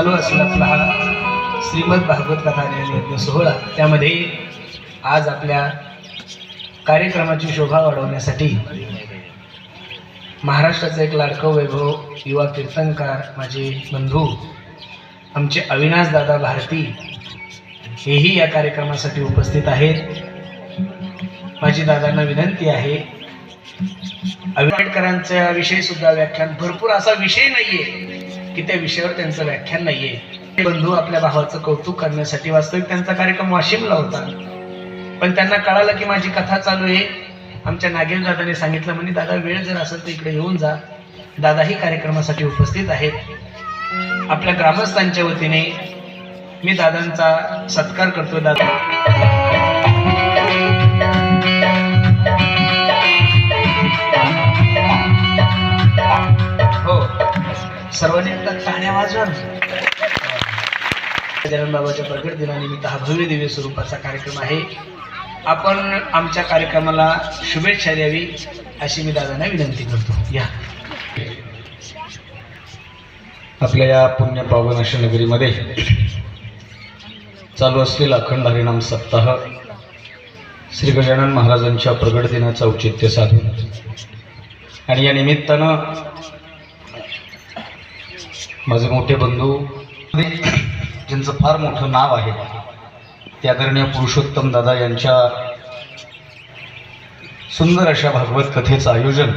चालू असला आपला हा श्रीमद भागवत कथा आणि सोहळा. त्यामध्ये आज आपल्या कार्यक्रमाची शोभा वाढवण्यासाठी महाराष्ट्राचं एक लाडकं वैभव युवा कीर्तनकार माझे बंधू आमचे अविनाश दादा भारती हेही या कार्यक्रमासाठी उपस्थित आहेत. माझी दादांना विनंती आहे आंबेडकरांच्या विषय सुद्धा व्याख्यान भरपूर असा विषय नाहीये. की त्या विषयावर त्यांचं व्याख्यान नाहीये. बंधू आपल्या भावाचं कौतुक करण्यासाठी वास्तविक त्यांचा कार्यक्रम वाशिमला होता. पण त्यांना कळालं की माझी कथा चालू आहे. आमच्या नागेश दादाने सांगितलं म्हणे दादा वेळ जर असेल तर इकडे येऊन जा. दादाही कार्यक्रमासाठी उपस्थित आहेत. आपल्या ग्रामस्थांच्या वतीने मी दादांचा सत्कार करतो दादा. सर्वांनी एकदा टाण्या वाजवा ना. बाबाच्या दिनानिमित्त हा भव्य दिव्य स्वरूपाचा कार्यक्रम आहे. आपण आमच्या कार्यक्रमाला शुभेच्छा द्यावी अशी मी दादांना विनंती करतो. या. आपल्या या पुण्य पावन अशा नगरीमध्ये चालू असलेला अखंड हरिणाम सप्ताह श्री गजानन महाराजांच्या प्रगट दिनाचं औचित्य साधून. आणि या निमित्तानं माझे मोठे बंधू ज्यांचं फार मोठं नाव आहे ते आदरणीय पुरुषोत्तम दादा यांच्या सुंदर अशा भागवत कथेचं आयोजन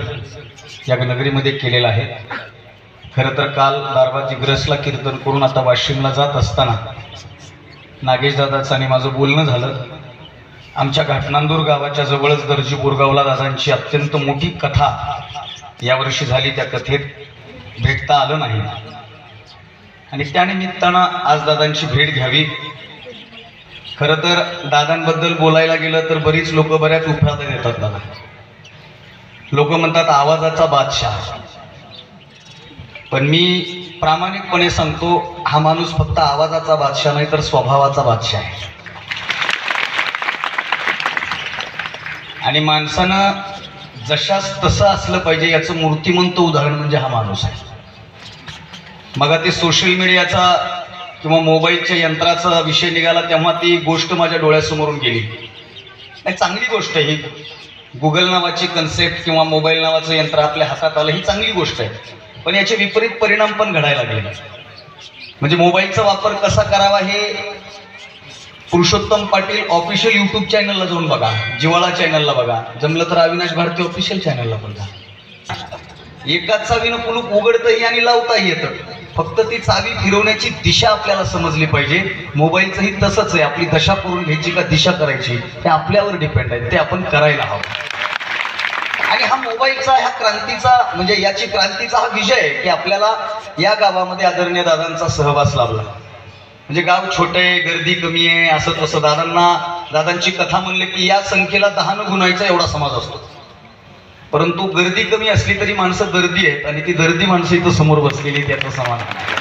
या नगरीमध्ये केलेलं आहे. खरं तर काल दारबा दिग्रसला कीर्तन करून आता वाशिमला जात असताना नागेश दादाचं आणि माझं बोलणं झालं. आमच्या घाटनांदूर गावाच्या जवळच दर्जी बोरगावला दादांची अत्यंत मोठी कथा यावर्षी झाली. त्या कथेत भेटता आलं नाही. आणि त्यानिमित्तानं आज दादांची भेट घ्यावी. खरं तर दादांबद्दल बोलायला गेलं तर बरीच लोक बऱ्याच उफाळ्या येतात दादा. लोक म्हणतात आवाजाचा बादशाह. पण मी प्रामाणिकपणे सांगतो हा माणूस फक्त आवाजाचा बादशाह नाही तर स्वभावाचा बादशाह आहे. आणि माणसानं जशास तसं असलं पाहिजे याचं मूर्तिमंत उदाहरण म्हणजे हा माणूस आहे. मग ते सोशल मीडियाचा किंवा मोबाईलच्या यंत्राचा विषय निघाला तेव्हा ती गोष्ट माझ्या डोळ्यासमोरून गेली. नाही चांगली गोष्ट आहे ही. गुगल नावाची कन्सेप्ट किंवा मोबाईल नावाचं यंत्र आपल्या हातात आलं ही चांगली गोष्ट आहे. पण याचे विपरीत परिणाम पण घडायला लागले. म्हणजे मोबाईलचा वापर कसा करावा हे पुरुषोत्तम पाटील ऑफिशियल यूट्यूब चॅनलला जाऊन बघा. जिवाळा चॅनलला बघा. जमलं तर अविनाश भारती ऑफिशियल चॅनलला पण जा. एकाच चावीनं कुलूप उघडतंही आणि लावताही येतं. फक्त ती चावी फिरवण्याची दिशा आपल्याला समजली पाहिजे. मोबाईलचंही तसंच आहे. आपली दशा करून घ्यायची का दिशा करायची हे आपल्यावर डिपेंड आहे. ते आपण करायला हवं. आणि हा मोबाईलचा ह्या क्रांतीचा म्हणजे याची क्रांतीचा हा विजय आहे की आपल्याला या गावामध्ये आदरणीय दादांचा सहवास लाभला. म्हणजे गाव छोटे आहे गर्दी कमी आहे असं तसं दादांना दादांची कथा म्हणले की या संख्येला दहानं गुणायचा एवढा समाज असतो. परंतु गर्दी कमी असली तरी माणसं गर्दी आहेत आणि ती गर्दी माणसं इथं समोर बसलेली आहेत त्याचं समाधान आहे.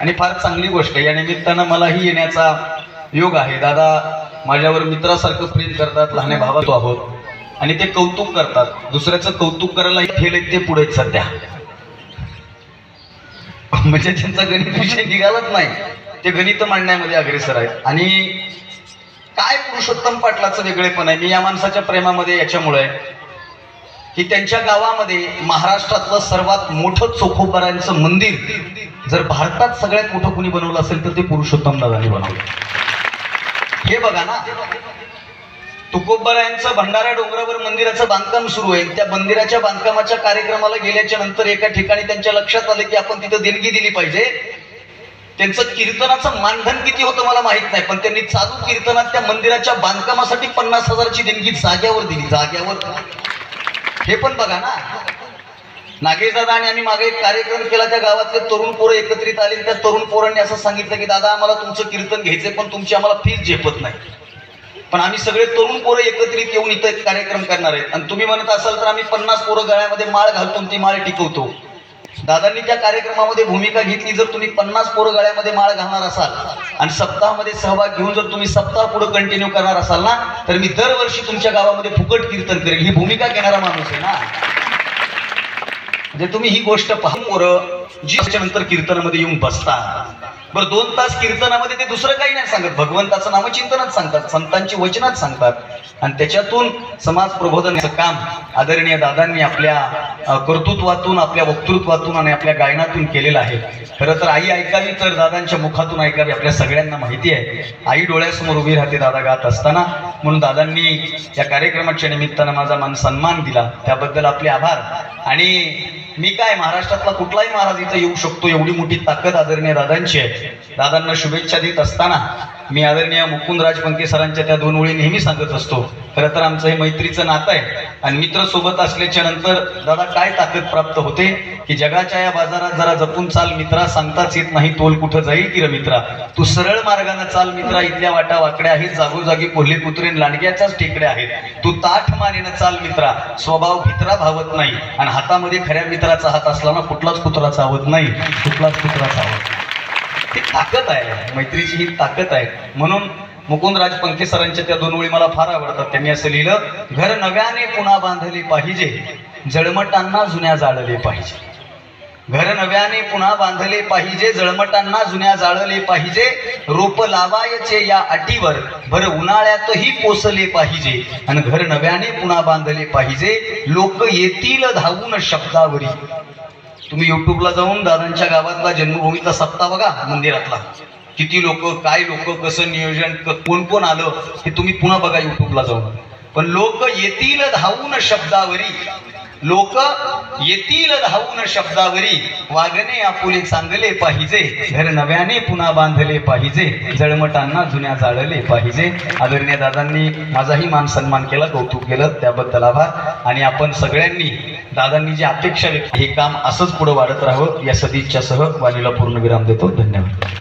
आणि फार चांगली गोष्ट आहे. या निमित्तानं मलाही येण्याचा योग आहे. दादा माझ्यावर मित्रासारखं प्रेम करतात लहाने भावात आहोत. आणि ते कौतुक करतात. दुसऱ्याचं कौतुक करायला फेल आहेत ते पुढे सध्या. म्हणजे त्यांचा गणित विषय निघालाच नाही. ते गणित मांडण्यामध्ये अग्रेसर आहेत. आणि काय पुरुषोत्तम पाटलाचं वेगळेपण आहे. मी या माणसाच्या प्रेमामध्ये याच्यामुळे की त्यांच्या गावामध्ये महाराष्ट्रातलं सर्वात मोठं चोखोबरांचं मंदिर जर भारतात सगळ्यात मोठं कुणी बनवलं असेल तर ते पुरुषोत्तम दादानी बनवलं. हे बघा ना. तुकोबरायांचं भंडारा डोंगरावर मंदिराचं बांधकाम सुरू आहे. त्या मंदिराच्या बांधकामाच्या कार्यक्रमाला गेल्याच्यानंतर एका ठिकाणी त्यांच्या लक्षात आलं की आपण तिथं देणगी दिली पाहिजे. त्यांचं कीर्तनाचं मानधन किती होतं मला माहीत नाही पण त्यांनी चालू कीर्तनात त्या मंदिराच्या बांधकामासाठी पन्नास हजाराची देणगी जाग्यावर दिली. जाग्यावर हे पण बघा ना. नागेश दादा आणि आम्ही मागे एक कार्यक्रम केला त्या गावातले तरुण पोरं एकत्रित आले त्या तरुण पोरांनी असं सांगितलं की दादा आम्हाला तुमचं कीर्तन घ्यायचंय पण तुमची आम्हाला फीस झेपत नाही. पण आम्ही सगळे तरुण पोरं एकत्रित येऊन इथं एक कार्यक्रम करणार आहेत. आणि तुम्ही म्हणत असाल तर आम्ही पन्नास पोरं गळ्यामध्ये माळ घालतो ती माळ टिकवतो. दादांनी त्या कार्यक्रमामध्ये भूमिका घेतली. जर तुम्ही पन्नास पोरं गळ्यामध्ये माळ घालणार असाल आणि सप्ताहामध्ये सहभाग घेऊन जर तुम्ही सप्ताह पुढे कंटिन्यू करणार असाल ना तर मी दरवर्षी तुमच्या गावामध्ये फुकट कीर्तन करेल ही भूमिका घेणारा माणूस आहे ना. म्हणजे तुम्ही ही गोष्ट पाहून पोरं जी त्याच्यानंतर कीर्तनामध्ये येऊन बसता. बरं दोन तास कीर्तनामध्ये ते दुसरं काही नाही सांगत. भगवंताचं नामचिंतनच सांगतात संतांची वचनात सांगतात. आणि त्याच्यातून समाज प्रबोधनाचं काम आदरणीय दादांनी आपल्या कर्तृत्वातून आपल्या वक्तृत्वातून आणि आपल्या गायनातून केलेलं आहे. खरं तर आई ऐकावी तर दादांच्या मुखातून ऐकावी आपल्या सगळ्यांना माहिती आहे. आई डोळ्यासमोर उभी राहते दादा गात असताना. म्हणून दादांनी या कार्यक्रमाच्या निमित्तानं माझा मान सन्मान दिला. त्याबद्दल आपले आभार. आणि मी काय महाराष्ट्रातला कुठलाही महाराज इथं येऊ शकतो एवढी मोठी ताकद आदरणीय दादांची आहे. दादांना शुभेच्छा देत असताना मी आदरणीय मुकुंद पंके सरांच्या त्या दोन ओळी नेहमी सांगत असतो. खरं तर आमचं हे मैत्रीचं नातं आहे. आणि मित्र सोबत असल्याच्या नंतर दादा काय ताकद प्राप्त होते? की जगाच्या या बाजारात जरा जपून चाल मित्रा सांगताच येत नाही तोल कुठं जाईल की मित्रा. तू सरळ मार्गाने चाल मित्रा इथल्या वाटा वाकड्या आहेत जागोजागी कोल्हे कुत्रेन लांडग्याच्याच टेकड्या आहेत. तू ताठ मानेनं चाल मित्रा स्वभाव भित्रा भावत नाही आणि हातामध्ये खऱ्या मित्राचा हात असला ना कुठलाच कुत्रा चावत नाही कुठलाच कुत्रा चावत नाही. ताकद आहे मैत्रीची ही ताकद आहे. म्हणून मुकुंदराज पंखे सरांच्या त्या दोन ओळी मला फार आवडतात. त्यांनी असं लिहिलं घर नव्याने पुन्हा बांधले पाहिजे जळमटांना जुन्या जाळले पाहिजे. घर नव्याने पुन्हा बांधले पाहिजे जळमटांना जुन्या जाळले पाहिजे रोप लावायचे या अटीवर भर उन्हाळ्यातही पोसले पाहिजे. आणि घर नव्याने पुन्हा बांधले पाहिजे लोक येतील धावून शब्दावरी. तुम्ही युट्यूबला जाऊन दादांच्या गावातला जन्मभूमीचा सप्ताह बघा मंदिरातला. किती लोक काय लोक कसं नियोजन कोण कोण आलं हे तुम्ही पुन्हा बघा युट्यूबला जाऊन. पण लोक येतील धावून शब्दावरी. लोक येतील धावून शब्दावरी. वागणे आपुले चांगले पाहिजे. घर नव्याने पुन्हा बांधले पाहिजे. जळमटांना जुन्या जाळले पाहिजे. आदरणीय दादांनी माझाही मान सन्मान केला कौतुक केलं. त्याबद्दल आभार. आणि आपण सगळ्यांनी दादांनी जी अपेक्षा व्यक्त हे काम असंच पुढे वाढत राहावं या सदिच्छासह वाणीला पूर्ण विराम देतो. धन्यवाद.